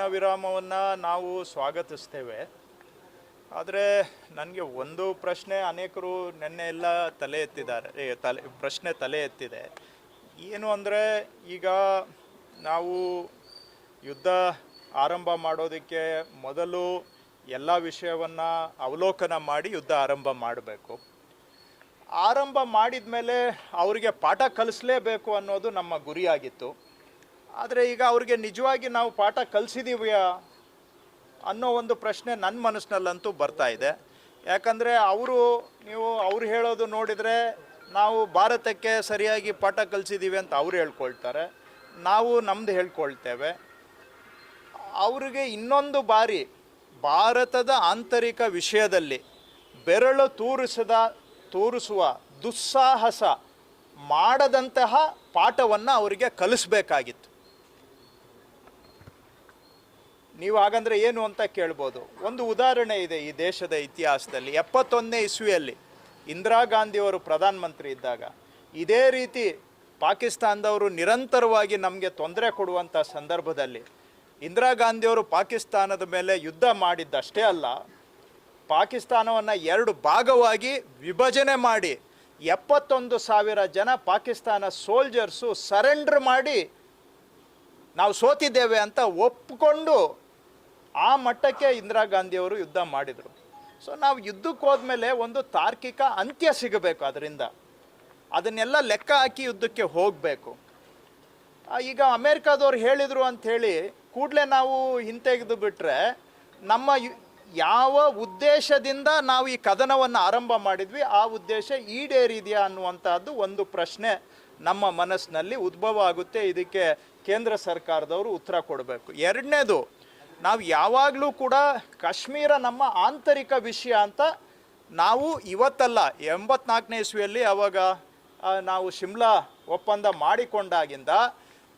ವಿರಾಮವನ್ನು ನಾವು ಸ್ವಾಗತಿಸ್ತೇವೆ. ಆದರೆ ನನಗೆ ಒಂದು ಪ್ರಶ್ನೆ ಅನೇಕರು ನೆನ್ನೆ ಎಲ್ಲ ತಲೆ ಎತ್ತಿದ್ದಾರೆ ತಲೆ, ಪ್ರಶ್ನೆ ತಲೆ ಎತ್ತಿದೆ. ಏನು ಅಂದರೆ ಈಗ ನಾವು ಯುದ್ಧ ಆರಂಭ ಮಾಡೋದಕ್ಕೆ ಮೊದಲು ಎಲ್ಲ ವಿಷಯವನ್ನು ಅವಲೋಕನ ಮಾಡಿ ಯುದ್ಧ ಆರಂಭ ಮಾಡಬೇಕು. ಆರಂಭ ಮಾಡಿದ ಮೇಲೆ ಅವರಿಗೆ ಪಾಠ ಕಲಿಸಲೇಬೇಕು ಅನ್ನೋದು ನಮ್ಮ ಗುರಿಯಾಗಿತ್ತು. ಆದರೆ ಈಗ ಅವ್ರಿಗೆ ನಿಜವಾಗಿ ನಾವು ಪಾಠ ಕಲಿಸಿದೀವಿಯಾ ಅನ್ನೋ ಒಂದು ಪ್ರಶ್ನೆ ನನ್ನ ಮನಸ್ಸಿನಲ್ಲಂತೂ ಬರ್ತಾ ಇದೆ. ಯಾಕಂದರೆ ಅವರು ನೀವು ಅವ್ರು ಹೇಳೋದು ನೋಡಿದರೆ ನಾವು ಭಾರತಕ್ಕೆ ಸರಿಯಾಗಿ ಪಾಠ ಕಲಿಸಿದ್ದೀವಿ ಅಂತ ಅವ್ರು ಹೇಳ್ಕೊಳ್ತಾರೆ. ನಾವು ನಮ್ದು ಹೇಳ್ಕೊಳ್ತೇವೆ. ಅವರಿಗೆ ಇನ್ನೊಂದು ಬಾರಿ ಭಾರತದ ಆಂತರಿಕ ವಿಷಯದಲ್ಲಿ ಬೆರಳು ತೂರಿಸದ, ತೋರಿಸುವ ದುಸ್ಸಾಹಸ ಮಾಡದಂತಹ ಪಾಠವನ್ನು ಅವರಿಗೆ ಕಲಿಸ್ಬೇಕಾಗಿತ್ತು. ನೀವು ಹಾಗಂದ್ರೆ ಏನು ಅಂತ ಕೇಳ್ಬೋದು. ಒಂದು ಉದಾಹರಣೆ ಇದೆ ಈ ದೇಶದ ಇತಿಹಾಸದಲ್ಲಿ. ಎಪ್ಪತ್ತೊಂದನೇ ಇಸ್ವಿಯಲ್ಲಿ ಇಂದಿರಾ ಗಾಂಧಿಯವರು ಪ್ರಧಾನಮಂತ್ರಿ ಇದ್ದಾಗ ಇದೇ ರೀತಿ ಪಾಕಿಸ್ತಾನದವರು ನಿರಂತರವಾಗಿ ನಮಗೆ ತೊಂದರೆ ಕೊಡುವಂಥ ಸಂದರ್ಭದಲ್ಲಿ ಇಂದಿರಾ ಗಾಂಧಿಯವರು ಪಾಕಿಸ್ತಾನದ ಮೇಲೆ ಯುದ್ಧ ಮಾಡಿದ್ದಷ್ಟೇ ಅಲ್ಲ, ಪಾಕಿಸ್ತಾನವನ್ನು ಎರಡು ಭಾಗವಾಗಿ ವಿಭಜನೆ ಮಾಡಿ ಎಪ್ಪತ್ತೊಂದು ಸಾವಿರ ಜನ ಪಾಕಿಸ್ತಾನ ಸೋಲ್ಜರ್ಸು ಸರೆಂಡ್ರ್ ಮಾಡಿ ನಾವು ಸೋತಿದ್ದೇವೆ ಅಂತ ಒಪ್ಪಿಕೊಂಡು ಆ ಮಟ್ಟಕ್ಕೆ ಇಂದಿರಾ ಗಾಂಧಿಯವರು ಯುದ್ಧ ಮಾಡಿದರು. ಸೊ ನಾವು ಯುದ್ಧಕ್ಕೆ ಹೋದ್ಮೇಲೆ ಒಂದು ತಾರ್ಕಿಕ ಅಂತ್ಯ ಸಿಗಬೇಕು ಅದರಿಂದ. ಅದನ್ನೆಲ್ಲ ಲೆಕ್ಕ ಹಾಕಿ ಯುದ್ಧಕ್ಕೆ ಹೋಗಬೇಕು. ಈಗ ಅಮೇರಿಕಾದವ್ರು ಹೇಳಿದರು ಅಂಥೇಳಿ ಕೂಡಲೇ ನಾವು ಹಿಂತೆಗೆದು ಬಿಟ್ಟರೆ ನಮ್ಮ ಯಾವ ಉದ್ದೇಶದಿಂದ ನಾವು ಈ ಕದನವನ್ನು ಆರಂಭ ಮಾಡಿದ್ವಿ, ಆ ಉದ್ದೇಶ ಈಡೇರಿದೆಯಾ ಅನ್ನುವಂಥದ್ದು ಒಂದು ಪ್ರಶ್ನೆ ನಮ್ಮ ಮನಸ್ಸಿನಲ್ಲಿ ಉದ್ಭವ ಆಗುತ್ತೆ. ಇದಕ್ಕೆ ಕೇಂದ್ರ ಸರ್ಕಾರದವರು ಉತ್ತರ ಕೊಡಬೇಕು. ಎರಡನೇದು ನಾವು ಯಾವಾಗಲೂ ಕೂಡ ಕಾಶ್ಮೀರ ನಮ್ಮ ಆಂತರಿಕ ವಿಷಯ ಅಂತ ನಾವು ಇವತ್ತಲ್ಲ, ಎಂಬತ್ನಾಲ್ಕನೇ ಇಸ್ವಿಯಲ್ಲಿ ಅವಾಗ ನಾವು ಶಿಮ್ಲಾ ಒಪ್ಪಂದ ಮಾಡಿಕೊಂಡಾಗಿಂದ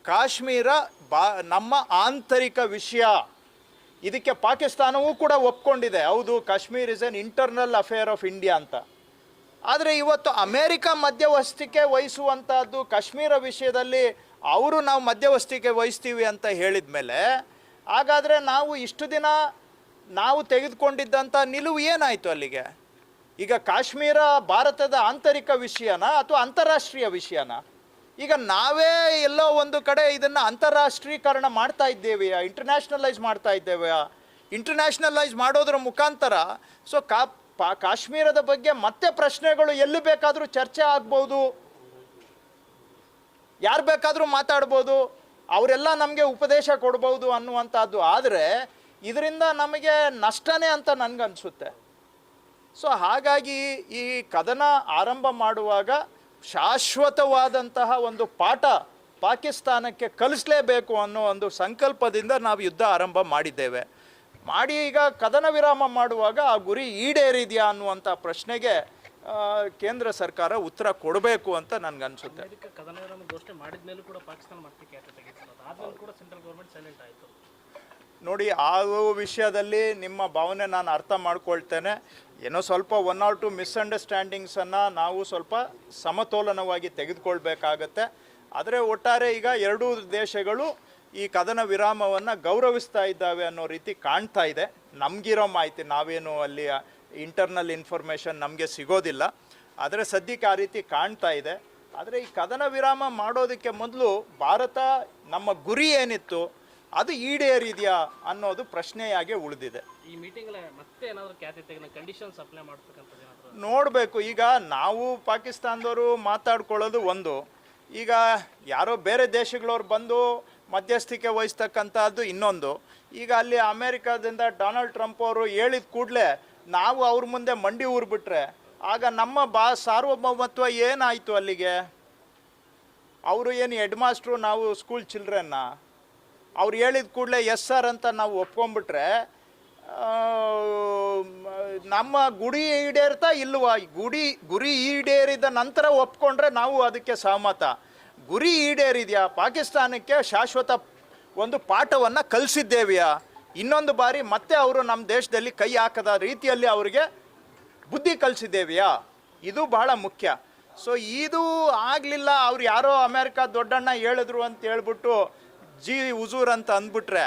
ಕಾಶ್ಮೀರ ಬಾ, ನಮ್ಮ ಆಂತರಿಕ ವಿಷಯ. ಇದಕ್ಕೆ ಪಾಕಿಸ್ತಾನವೂ ಕೂಡ ಒಪ್ಕೊಂಡಿದೆ. ಹೌದು, Kashmir is an internal affair of India ಅಂತ. ಆದರೆ ಇವತ್ತು ಅಮೇರಿಕ ಮಧ್ಯವಸ್ತಿಕೆ ವಹಿಸುವಂಥದ್ದು ಕಾಶ್ಮೀರ ವಿಷಯದಲ್ಲಿ ಅವರು ನಾವು ಮಧ್ಯವಸ್ತಿಕೆ ವಹಿಸ್ತೀವಿ ಅಂತ ಹೇಳಿದ ಮೇಲೆ ಹಾಗಾದರೆ ನಾವು ಇಷ್ಟು ದಿನ ನಾವು ತೆಗೆದುಕೊಂಡಿದ್ದಂಥ ನಿಲುವು ಏನಾಯಿತು ಅಲ್ಲಿಗೆ? ಈಗ ಕಾಶ್ಮೀರ ಭಾರತದ ಆಂತರಿಕ ವಿಷಯನ ಅಥವಾ ಅಂತಾರಾಷ್ಟ್ರೀಯ ವಿಷಯನ? ಈಗ ನಾವೇ ಎಲ್ಲೋ ಒಂದು ಕಡೆ ಇದನ್ನು ಅಂತಾರಾಷ್ಟ್ರೀಕರಣ ಮಾಡ್ತಾ ಇದ್ದೇವೆಯಾ ಇಂಟರ್ನ್ಯಾಷನಲೈಸ್ ಮಾಡ್ತಾ ಇದ್ದೇವೆಯಾ ಇಂಟರ್ನ್ಯಾಷನಲೈಸ್ ಮಾಡೋದ್ರ ಮುಖಾಂತರ ಸೊ ಕಾ ಕಾಶ್ಮೀರದ ಬಗ್ಗೆ ಮತ್ತೆ ಪ್ರಶ್ನೆಗಳು ಎಲ್ಲಿ ಬೇಕಾದರೂ ಚರ್ಚೆ ಆಗ್ಬೋದು. ಯಾರು ಬೇಕಾದರೂ ಮಾತಾಡ್ಬೋದು. ಅವರೆಲ್ಲ ನಮಗೆ ಉಪದೇಶ ಕೊಡ್ಬೋದು ಅನ್ನುವಂಥದ್ದು ಆದರೆ ಇದರಿಂದ ನಮಗೆ ನಷ್ಟನೇ ಅಂತ ನನಗನ್ಸುತ್ತೆ. ಸೊ ಹಾಗಾಗಿ ಈ ಕದನ ಆರಂಭ ಮಾಡುವಾಗ ಶಾಶ್ವತವಾದಂತಹ ಒಂದು ಪಾಠ ಪಾಕಿಸ್ತಾನಕ್ಕೆ ಕಲಿಸಲೇಬೇಕು ಅನ್ನೋ ಒಂದು ಸಂಕಲ್ಪದಿಂದ ನಾವು ಯುದ್ಧ ಆರಂಭ ಮಾಡಿದ್ದೇವೆ. ಮಾಡಿ ಈಗ ಕದನ ವಿರಾಮ ಮಾಡುವಾಗ ಆ ಗುರಿ ಈಡೇರಿದೆಯಾ ಅನ್ನುವಂಥ ಪ್ರಶ್ನೆಗೆ ಕೇಂದ್ರ ಸರ್ಕಾರ ಉತ್ತರ ಕೊಡಬೇಕು ಅಂತ ನನಗನ್ಸುತ್ತೆ. ನೋಡಿ ಆ ವಿಷಯದಲ್ಲಿ ನಿಮ್ಮ ಭಾವನೆ ನಾನು ಅರ್ಥ ಮಾಡ್ಕೊಳ್ತೇನೆ. ಏನೋ ಸ್ವಲ್ಪ ಒನ್ ಆರ್ ಟು ಮಿಸ್ಅಂಡರ್ಸ್ಟ್ಯಾಂಡಿಂಗ್ಸನ್ನು ನಾವು ಸ್ವಲ್ಪ ಸಮತೋಲನವಾಗಿ ತೆಗೆದುಕೊಳ್ಬೇಕಾಗತ್ತೆ. ಆದರೆ ಒಟ್ಟಾರೆ ಈಗ ಎರಡೂ ದೇಶಗಳು ಈ ಕದನ ವಿರಾಮವನ್ನು ಗೌರವಿಸ್ತಾ ಇದ್ದಾವೆ ಅನ್ನೋ ರೀತಿ ಕಾಣ್ತಾ ಇದೆ. ನಮಗಿರೋ ಮಾಹಿತಿ ನಾವೇನು ಅಲ್ಲಿ ಇಂಟರ್ನಲ್ ಇನ್ಫಾರ್ಮೇಷನ್ ನಮಗೆ ಸಿಗೋದಿಲ್ಲ. ಆದರೆ ಸದ್ಯಕ್ಕೆ ಆ ರೀತಿ ಕಾಣ್ತಾ ಇದೆ. ಆದರೆ ಈ ಕದನ ವಿರಾಮ ಮಾಡೋದಕ್ಕೆ ಮೊದಲು ಭಾರತ ನಮ್ಮ ಗುರಿ ಏನಿತ್ತು ಅದು ಈಡೇರಿದೆಯಾ ಅನ್ನೋದು ಪ್ರಶ್ನೆಯಾಗಿ ಉಳಿದಿದೆ. ಈ ಮೀಟಿಂಗ್ ಮತ್ತೆ ಏನಾದರೂ ಕಂಡೀಷನ್ಸ್ ಅಪ್ಲೈ ಮಾಡ್ತಕ್ಕಂಥದ್ದು ನೋಡಬೇಕು. ಈಗ ನಾವು ಪಾಕಿಸ್ತಾನದವರು ಮಾತಾಡ್ಕೊಳ್ಳೋದು ಒಂದು. ಈಗ ಯಾರೋ ಬೇರೆ ದೇಶಗಳವ್ರು ಬಂದು ಮಧ್ಯಸ್ಥಿಕೆ ವಹಿಸ್ತಕ್ಕಂಥದ್ದು ಇನ್ನೊಂದು. ಈಗ ಅಲ್ಲಿ ಅಮೇರಿಕಾದಿಂದ ಡೊನಾಲ್ಡ್ ಟ್ರಂಪ್ ಅವರು ಹೇಳಿದ ಕೂಡಲೇ ನಾವು ಅವ್ರ ಮುಂದೆ ಮಂಡಿ ಊರು ಬಿಟ್ರೆ ಆಗ ನಮ್ಮ ಬಾ ಸಾರ್ವಭೌಮತ್ವ ಏನಾಯಿತು ಅಲ್ಲಿಗೆ? ಅವರು ಏನು ಹೆಡ್ ಮಾಸ್ಟ್ರು ನಾವು ಸ್ಕೂಲ್ ಚಿಲ್ಡ್ರನ್ನ ಅವ್ರು ಹೇಳಿದ ಕೂಡಲೇ ಎಸ್ ಸರ್ ಅಂತ ನಾವು ಒಪ್ಕೊಂಡ್ಬಿಟ್ರೆ ನಮ್ಮ ಗುಡಿ ಈಡೇರ್ತಾ ಇಲ್ವಾ? ಗುಡಿ, ಗುರಿ ಈಡೇರಿದ ನಂತರ ಒಪ್ಕೊಂಡ್ರೆ ನಾವು ಅದಕ್ಕೆ ಸಹಮತ. ಗುರಿ ಈಡೇರಿದೆಯಾ? ಪಾಕಿಸ್ತಾನಕ್ಕೆ ಶಾಶ್ವತ ಒಂದು ಪಾಠವನ್ನು ಕಲಿಸಿದ್ದೇವೆಯಾ? ಇನ್ನೊಂದು ಬಾರಿ ಮತ್ತೆ ಅವರು ನಮ್ಮ ದೇಶದಲ್ಲಿ ಕೈ ಹಾಕದ ರೀತಿಯಲ್ಲಿ ಅವರಿಗೆ ಬುದ್ಧಿ ಕಲಿಸಿದ್ದೇವೆಯಾ? ಇದು ಬಹಳ ಮುಖ್ಯ. ಸೊ ಇದು ಆಗಲಿಲ್ಲ, ಅವ್ರು ಯಾರೋ ಅಮೇರಿಕಾ ದೊಡ್ಡಣ್ಣ ಹೇಳಿದ್ರು ಅಂತ ಹೇಳ್ಬಿಟ್ಟು, ಜಿ ಉಜೂರ್ ಅಂತ ಅಂದ್ಬಿಟ್ರೆ,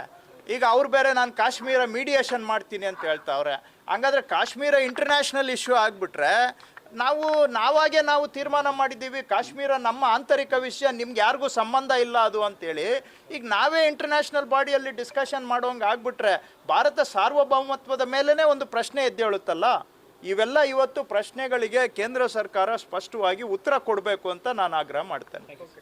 ಈಗ ಅವ್ರು ಬೇರೆ ನಾನು ಕಾಶ್ಮೀರ ಮೀಡಿಯೇಷನ್ ಮಾಡ್ತೀನಿ ಅಂತ ಹೇಳ್ತಾವ್ರೆ. ಹಂಗಾದ್ರೆ ಕಾಶ್ಮೀರ ಇಂಟರ್ನ್ಯಾಷನಲ್ ಇಶ್ಯೂ ಆಗಿಬಿಟ್ರೆ ನಾವು, ನಾವಾಗೆ ನಾವು ತೀರ್ಮಾನ ಮಾಡಿದ್ದೀವಿ, ಕಾಶ್ಮೀರ ನಮ್ಮ ಆಂತರಿಕ ವಿಷಯ, ನಿಮ್ಗೆ ಯಾರಿಗೂ ಸಂಬಂಧ ಇಲ್ಲ ಅದು ಅಂತೇಳಿ. ಈಗ ನಾವೇ ಇಂಟರ್ನ್ಯಾಷನಲ್ ಬಾಡಿಯಲ್ಲಿ ಡಿಸ್ಕಷನ್ ಮಾಡೋಂಗೆ ಆಗ್ಬಿಟ್ರೆ, ಭಾರತ ಸಾರ್ವಭೌಮತ್ವದ ಮೇಲೇ ಒಂದು ಪ್ರಶ್ನೆ ಎದ್ದೇಳುತ್ತಲ್ಲ? ಇವೆಲ್ಲ ಇವತ್ತು ಪ್ರಶ್ನೆಗಳಿಗೆ ಕೇಂದ್ರ ಸರ್ಕಾರ ಸ್ಪಷ್ಟವಾಗಿ ಉತ್ತರ ಕೊಡಬೇಕು ಅಂತ ನಾನು ಆಗ್ರಹ ಮಾಡ್ತೇನೆ.